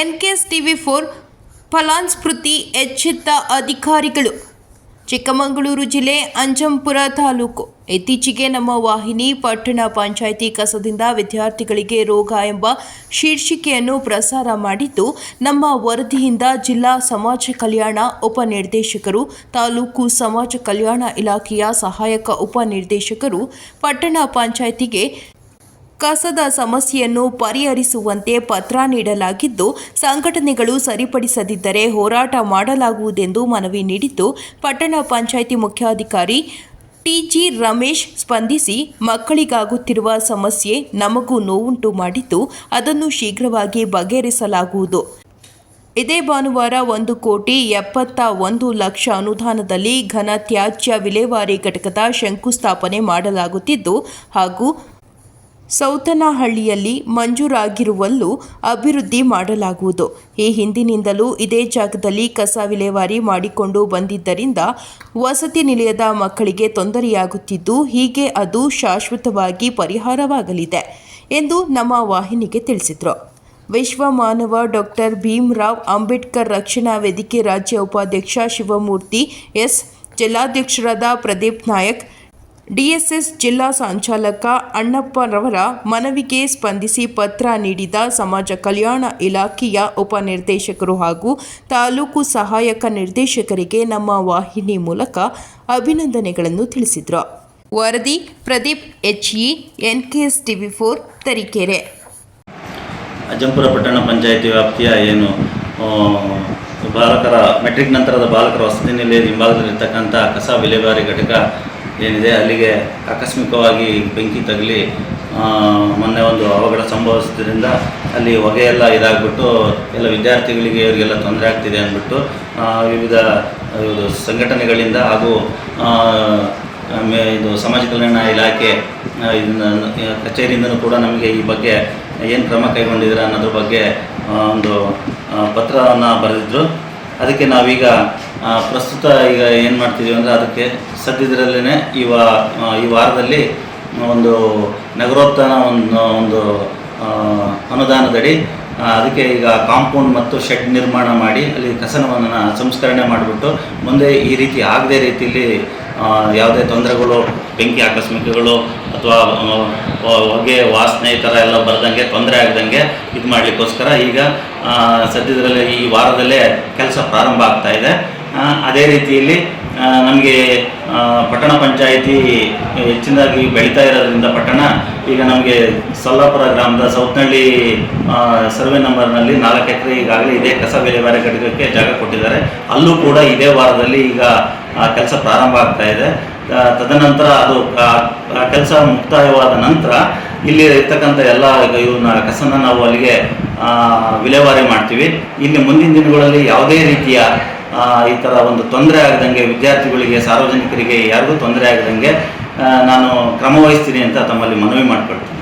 NKS TV four ಫಲಾನ್ಸ್ಮೃತಿ ಎಚ್ಚೆತ್ತ ಅಧಿಕಾರಿಗಳು. ಚಿಕ್ಕಮಗಳೂರು ಜಿಲ್ಲೆ ಅಂಜಂಪುರ ತಾಲೂಕು. ಇತ್ತೀಚೆಗೆ ನಮ್ಮ ವಾಹಿನಿ ಪಟ್ಟಣ ಪಂಚಾಯಿತಿ ಕಸದಿಂದ ವಿದ್ಯಾರ್ಥಿಗಳಿಗೆ ರೋಗ ಎಂಬ ಶೀರ್ಷಿಕೆಯನ್ನು ಪ್ರಸಾರ ಮಾಡಿದ್ದು, ನಮ್ಮ ವರದಿಯಿಂದ ಜಿಲ್ಲಾ ಸಮಾಜ ಕಲ್ಯಾಣ ಉಪನಿರ್ದೇಶಕರು ತಾಲೂಕು ಸಮಾಜ ಕಲ್ಯಾಣ ಇಲಾಖೆಯ ಸಹಾಯಕ ಉಪನಿರ್ದೇಶಕರು ಪಟ್ಟಣ ಪಂಚಾಯಿತಿಗೆ ಕಸದ ಸಮಸ್ಯೆಯನ್ನು ಪರಿಹರಿಸುವಂತೆ ಪತ್ರ ನೀಡಲಾಗಿದ್ದು, ಸಂಘಟನೆಗಳು ಸರಿಪಡಿಸದಿದ್ದರೆ ಹೋರಾಟ ಮಾಡಲಾಗುವುದೆಂದು ಮನವಿ ನೀಡಿದ್ದು, ಪಟ್ಟಣ ಪಂಚಾಯಿತಿ ಮುಖ್ಯಾಧಿಕಾರಿ ಟಿಜಿ ರಮೇಶ್ ಸ್ಪಂದಿಸಿ, ಮಕ್ಕಳಿಗಾಗುತ್ತಿರುವ ಸಮಸ್ಯೆ ನಮಗೂ ನೋವುಂಟು ಮಾಡಿದ್ದು, ಅದನ್ನು ಶೀಘ್ರವಾಗಿ ಬಗೆಹರಿಸಲಾಗುವುದು. ಇದೇ ಭಾನುವಾರ ಒಂದು ಕೋಟಿ ಎಪ್ಪತ್ತ ಒಂದು ಲಕ್ಷ ಅನುದಾನದಲ್ಲಿ ಘನ ತ್ಯಾಜ್ಯ ವಿಲೇವಾರಿ ಘಟಕದ ಶಂಕುಸ್ಥಾಪನೆ ಮಾಡಲಾಗುತ್ತಿದ್ದು ಹಾಗೂ ಸೌತನಹಳ್ಳಿಯಲ್ಲಿ ಮಂಜೂರಾಗಿರುವಲ್ಲೂ ಅಭಿವೃದ್ಧಿ ಮಾಡಲಾಗುವುದು. ಈ ಹಿಂದಿನಿಂದಲೂ ಇದೇ ಜಾಗದಲ್ಲಿ ಕಸ ವಿಲೇವಾರಿ ಮಾಡಿಕೊಂಡು ಬಂದಿದ್ದರಿಂದ ವಸತಿ ನಿಲಯದ ಮಕ್ಕಳಿಗೆ ತೊಂದರೆಯಾಗುತ್ತಿದ್ದು, ಹೀಗೆ ಅದು ಶಾಶ್ವತವಾಗಿ ಪರಿಹಾರವಾಗಲಿದೆ ಎಂದು ನಮ್ಮ ವಾಹಿನಿಗೆ ತಿಳಿಸಿದರು. ವಿಶ್ವ ಮಾನವ ಡಾಕ್ಟರ್ ಭೀಮರಾವ್ ಅಂಬೇಡ್ಕರ್ ರಕ್ಷಣಾ ವೇದಿಕೆ ರಾಜ್ಯ ಉಪಾಧ್ಯಕ್ಷ ಶಿವಮೂರ್ತಿ ಎಸ್. ಜಿಲ್ಲಾಧ್ಯಕ್ಷರಾದ ಪ್ರದೀಪ್ ನಾಯಕ್ ಡಿಎಸ್ಎಸ್ ಜಿಲ್ಲಾ ಸಂಚಾಲಕ ಅಣ್ಣಪ್ಪರವರ ಮನವಿಗೆ ಸ್ಪಂದಿಸಿ ಪತ್ರ ನೀಡಿದ ಸಮಾಜ ಕಲ್ಯಾಣ ಇಲಾಖೆಯ ಉಪನಿರ್ದೇಶಕರು ಹಾಗೂ ತಾಲೂಕು ಸಹಾಯಕ ನಿರ್ದೇಶಕರಿಗೆ ನಮ್ಮ ವಾಹಿನಿ ಮೂಲಕ ಅಭಿನಂದನೆಗಳನ್ನು ತಿಳಿಸಿದರು. ವರದಿ Pradeep H E, NKS TV four, Tarikere. Ajjampura ಪಟ್ಟಣ ಪಂಚಾಯಿತಿ ವ್ಯಾಪ್ತಿಯ ಏನು ಬಾಲಕರ, ಮೆಟ್ರಿಕ್ ನಂತರದ ಬಾಲಕರ ವಸತಿ ನಿಲಯದ ಹಿಂಭಾಗದಲ್ಲಿರ್ತಕ್ಕಂಥ ಕಸ ವಿಲೇವಾರಿ ಘಟಕ ಏನಿದೆ, ಅಲ್ಲಿಗೆ ಆಕಸ್ಮಿಕವಾಗಿ ಬೆಂಕಿ ತಗಲಿ ಮೊನ್ನೆ ಒಂದು ಅವಘಡ ಸಂಭವಿಸಿದ್ರಿಂದ ಅಲ್ಲಿ ಹೊಗೆಯೆಲ್ಲ ಇದಾಗ್ಬಿಟ್ಟು ಎಲ್ಲ ವಿದ್ಯಾರ್ಥಿಗಳಿಗೆ ಇವರಿಗೆಲ್ಲ ತೊಂದರೆ ಆಗ್ತಿದೆ ಅಂದ್ಬಿಟ್ಟು ವಿವಿಧ ಸಂಘಟನೆಗಳಿಂದ ಹಾಗೂ ಇದು ಸಮಾಜ ಕಲ್ಯಾಣ ಇಲಾಖೆ ಕಚೇರಿಯಿಂದನೂ ಕೂಡ ನಮಗೆ ಈ ಬಗ್ಗೆ ಏನು ಕ್ರಮ ಕೈಗೊಂಡಿದ್ದೀರಾ ಅನ್ನೋದ್ರ ಬಗ್ಗೆ ಒಂದು ಪತ್ರವನ್ನು ಬರೆದಿದ್ರು. ಅದಕ್ಕೆ ನಾವೀಗ ಪ್ರಸ್ತುತ ಈಗ ಏನು ಮಾಡ್ತಿದ್ದೀವಿ ಅಂದರೆ ಅದಕ್ಕೆ ಸದ್ಯದರಲ್ಲೇ ಈ ವಾ ಈ ವಾರದಲ್ಲಿ ಒಂದು ನಗರೋತ್ಥಾನ ಒಂದು ಒಂದು ಅನುದಾನದಡಿ ಅದಕ್ಕೆ ಈಗ ಕಾಂಪೌಂಡ್ ಮತ್ತು ಶೆಡ್ ನಿರ್ಮಾಣ ಮಾಡಿ ಅಲ್ಲಿ ಕಸನವನ್ನು ಸಂಸ್ಕರಣೆ ಮಾಡಿಬಿಟ್ಟು ಮುಂದೆ ಈ ರೀತಿ ಆಗದೇ ರೀತಿಯಲ್ಲಿ ಯಾವುದೇ ತೊಂದರೆಗಳು ಬೆಂಕಿ ಆಕಸ್ಮಿಕಗಳು ಅಥವಾ ಹೊಗೆ ವಾಸನೆ ಈ ಥರ ಎಲ್ಲ ಬರ್ದಂಗೆ ತೊಂದರೆ ಆಗದಂಗೆ ಇದು ಮಾಡಲಿಕ್ಕೋಸ್ಕರ ಈಗ ಸದ್ಯದಲ್ಲಿ ಈ ವಾರದಲ್ಲೇ ಕೆಲಸ ಪ್ರಾರಂಭ ಆಗ್ತಾ ಇದೆ. ಅದೇ ರೀತಿಯಲ್ಲಿ ನಮಗೆ ಪಟ್ಟಣ ಪಂಚಾಯಿತಿ ಹೆಚ್ಚಿನದಾಗಿ ಬೆಳೀತಾ ಇರೋದ್ರಿಂದ ಪಟ್ಟಣ ಈಗ ನಮಗೆ ಸೊಲ್ಲಾಪುರ ಗ್ರಾಮದ ಸೌತ್ನಳ್ಳಿ ಆ, ಸರ್ವೆ ನಂಬರ್ನಲ್ಲಿ ನಾಲ್ಕು ಎಕರೆ ಈಗಾಗಲೇ ಇದೇ ಕಸ ವಿಲೇವಾರಿ ಘಟಕಕ್ಕೆ ಜಾಗ ಕೊಟ್ಟಿದ್ದಾರೆ. ಅಲ್ಲೂ ಕೂಡ ಇದೇ ವಾರದಲ್ಲಿ ಈಗ ಕೆಲಸ ಪ್ರಾರಂಭ ಆಗ್ತಾ ಇದೆ. ತದನಂತರ ಅದು ಆ ಕೆಲಸ ಮುಕ್ತಾಯವಾದ ನಂತರ ಇಲ್ಲಿ ಇರ್ತಕ್ಕಂಥ ಎಲ್ಲ ಇವನ್ನ ಕಸನ ನಾವು ಅಲ್ಲಿಗೆ ವಿಲೇವಾರಿ ಮಾಡ್ತೀವಿ. ಇಲ್ಲಿ ಮುಂದಿನ ದಿನಗಳಲ್ಲಿ ಯಾವುದೇ ರೀತಿಯ ಆ, ಈ ಥರ ಒಂದು ತೊಂದರೆ ಆಗದಂಗೆ ವಿದ್ಯಾರ್ಥಿಗಳಿಗೆ ಸಾರ್ವಜನಿಕರಿಗೆ ಯಾರಿಗೂ ತೊಂದರೆ ಆಗದಂಗೆ ನಾನು ಕ್ರಮವಹಿಸ್ತೀನಿ ಅಂತ ತಮ್ಮಲ್ಲಿ ಮನವಿ ಮಾಡಿಕೊಳ್ತೀನಿ.